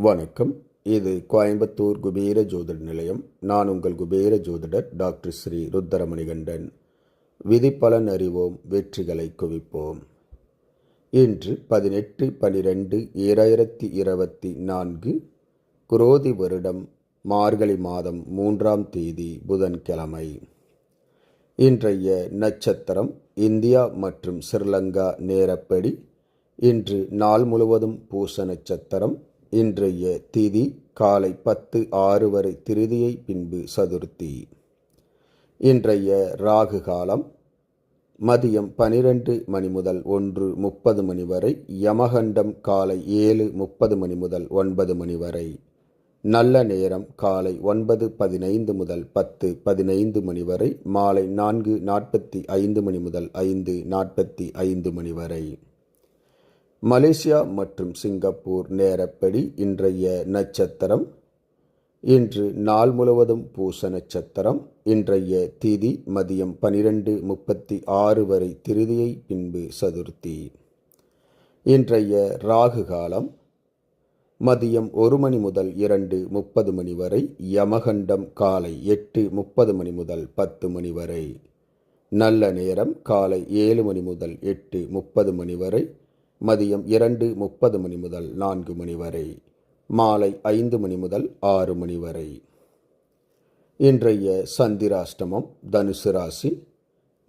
வணக்கம். இது கோயம்புத்தூர் குபேர ஜோதிட நிலையம். நான் உங்கள் குபேர ஜோதிடர் டாக்டர் ஸ்ரீ ருத்தரமணிகண்டன் விதிப்பலன் அறிவோம் வெற்றிகளை குவிப்போம். இன்று பதினெட்டு பனிரெண்டு ஈராயிரத்தி இருபத்தி நான்கு குரோதி வருடம் மார்கழி மாதம் மூன்றாம் தேதி புதன்கிழமை. இன்றைய நட்சத்திரம் இந்தியா மற்றும் ஸ்ரீலங்கா நேரப்படி. இன்று நாள் முழுவதும் பூச நட்சத்திரம் இன்றைய திதி காலை பத்து ஆறு வரை திருதியை பின்பு சதுர்த்தி. இன்றைய ராகு காலம் மதியம் பனிரெண்டு மணி முதல் ஒன்று முப்பது மணி வரை யமகண்டம் காலை ஏழு முப்பது மணி முதல் ஒன்பது மணி வரை நல்ல நேரம் காலை ஒன்பது பதினைந்து முதல் பத்து பதினைந்து மணி வரை மாலை நான்கு நாற்பத்தி ஐந்து மணி முதல் ஐந்து நாற்பத்தி ஐந்து மணி வரை. மலேசியா மற்றும் சிங்கப்பூர் நேரப்படி இன்றைய நட்சத்திரம். இன்று நாள் முழுவதும் பூச நட்சத்திரம். இன்றைய திதி மதியம் பனிரெண்டு முப்பத்தி ஆறு வரை திருதியை பின்பு சதுர்த்தி. இன்றைய ராகு காலம் மதியம் ஒரு மணி முதல் இரண்டு முப்பது மணி வரை யமகண்டம் காலை எட்டு முப்பது மணி முதல் பத்து மணி வரை நல்ல நேரம் காலை ஏழு மணி முதல் எட்டு முப்பது மணி வரை மதியம் இரண்டு முப்பது மணி முதல் நான்கு மணி வரை மாலை ஐந்து மணி முதல் ஆறு மணி வரை. இன்றைய சந்திராஷ்டமம் தனுசு ராசி.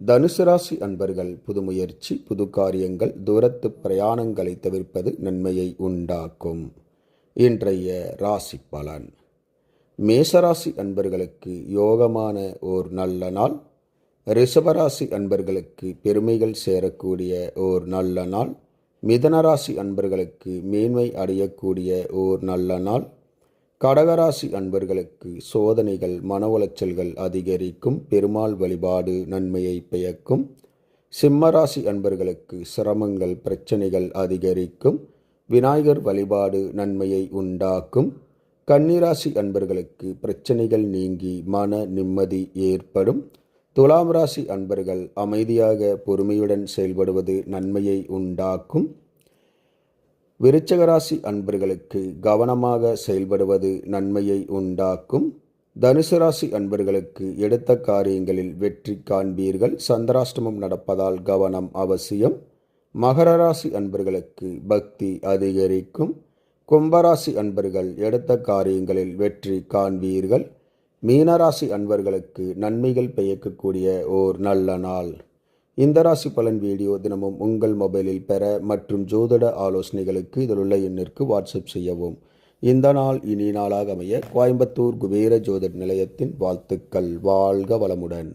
தனுசு ராசி அன்பர்கள் புது முயற்சி புது காரியங்கள் தூரத்து பிரயாணங்களை தவிர்ப்பது நன்மையை உண்டாக்கும். இன்றைய ராசி பலன். மேசராசி அன்பர்களுக்கு யோகமான ஓர் நல்ல நாள். ரிஷபராசி அன்பர்களுக்கு பெருமைகள் சேரக்கூடிய ஓர் நல்ல நாள். மிதனராசி அன்பர்களுக்கு மேன்மை அடையக்கூடிய ஓர் நல்ல நாள். கடகராசி அன்பர்களுக்கு சோதனைகள் மன உளைச்சல்கள் அதிகரிக்கும் பெருமாள் வழிபாடு நன்மையை பெயக்கும் சிம்மராசி அன்பர்களுக்கு சிரமங்கள் பிரச்சனைகள் அதிகரிக்கும். விநாயகர் வழிபாடு நன்மையை உண்டாக்கும். கன்னிராசி அன்பர்களுக்கு பிரச்சனைகள் நீங்கி மன நிம்மதி ஏற்படும். துலாம் ராசி அன்பர்கள் அமைதியாக பொறுமையுடன் செயல்படுவது நன்மையை உண்டாக்கும். விருச்சகராசி அன்பர்களுக்கு கவனமாக செயல்படுவது நன்மையை உண்டாக்கும். தனுசு ராசி அன்பர்களுக்கு எடுத்த காரியங்களில் வெற்றி காண்பீர்கள். சந்திராஷ்டமம் நடப்பதால் கவனம் அவசியம். மகர ராசி அன்பர்களுக்கு பக்தி அதிகரிக்கும். கும்பராசி அன்பர்கள் எடுத்த காரியங்களில் வெற்றி காண்பீர்கள். மீனராசி அன்பர்களுக்கு நன்மைகள் பெயக்கக்கூடிய ஓர் நல்ல நாள். இந்த ராசி பலன் வீடியோ தினமும் உங்கள் மொபைலில் பெற மற்றும் ஜோதிட ஆலோசனைகளுக்கு இதிலுள்ள எண்ணிற்கு வாட்ஸ்அப் செய்யவும். இந்த நாள் இனி நாளாக அமைய கோயம்புத்தூர் குபேர ஜோதிட நிலையத்தின் வாழ்த்துக்கள். வாழ்க வளமுடன்.